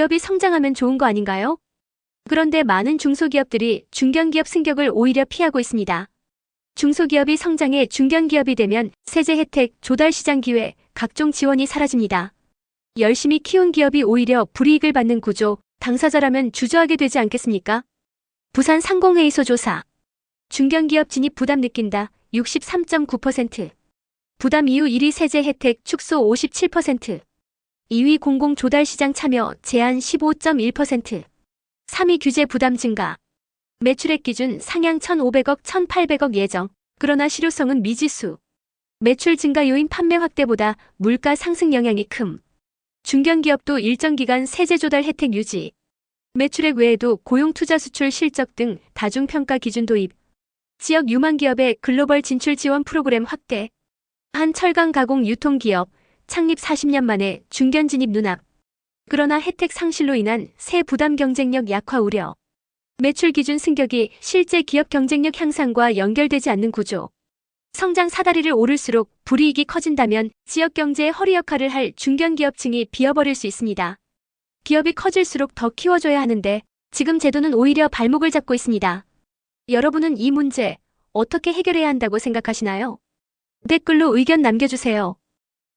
기업이 성장하면 좋은 거 아닌가요? 그런데 많은 중소기업들이 중견기업 승격을 오히려 피하고 있습니다. 중소기업이 성장해 중견기업이 되면 세제 혜택, 조달 시장 기회, 각종 지원이 사라집니다. 열심히 키운 기업이 오히려 불이익을 받는 구조, 당사자라면 주저하게 되지 않겠습니까? 부산 상공회의소 조사. 중견기업 진입 부담 느낀다. 63.9%. 부담 이후 1위 세제 혜택 축소 57%. 2위 공공 조달 시장 참여 제한 15.1%. 3위 규제 부담 증가. 매출액 기준 상향 1,500억, 1,800억 예정. 그러나 실효성은 미지수. 매출 증가 요인 판매 확대보다 물가 상승 영향이 큼. 중견기업도 일정 기간 세제 조달 혜택 유지. 매출액 외에도 고용 투자 수출 실적 등 다중평가 기준 도입. 지역 유망 기업의 글로벌 진출 지원 프로그램 확대. 한 철강 가공 유통기업 창립 40년 만에 중견 진입 눈앞. 그러나 혜택 상실로 인한 새 부담 경쟁력 약화 우려. 매출 기준 승격이 실제 기업 경쟁력 향상과 연결되지 않는 구조. 성장 사다리를 오를수록 불이익이 커진다면 지역 경제의 허리 역할을 할 중견 기업층이 비어버릴 수 있습니다. 기업이 커질수록 더 키워줘야 하는데 지금 제도는 오히려 발목을 잡고 있습니다. 여러분은 이 문제 어떻게 해결해야 한다고 생각하시나요? 댓글로 의견 남겨주세요.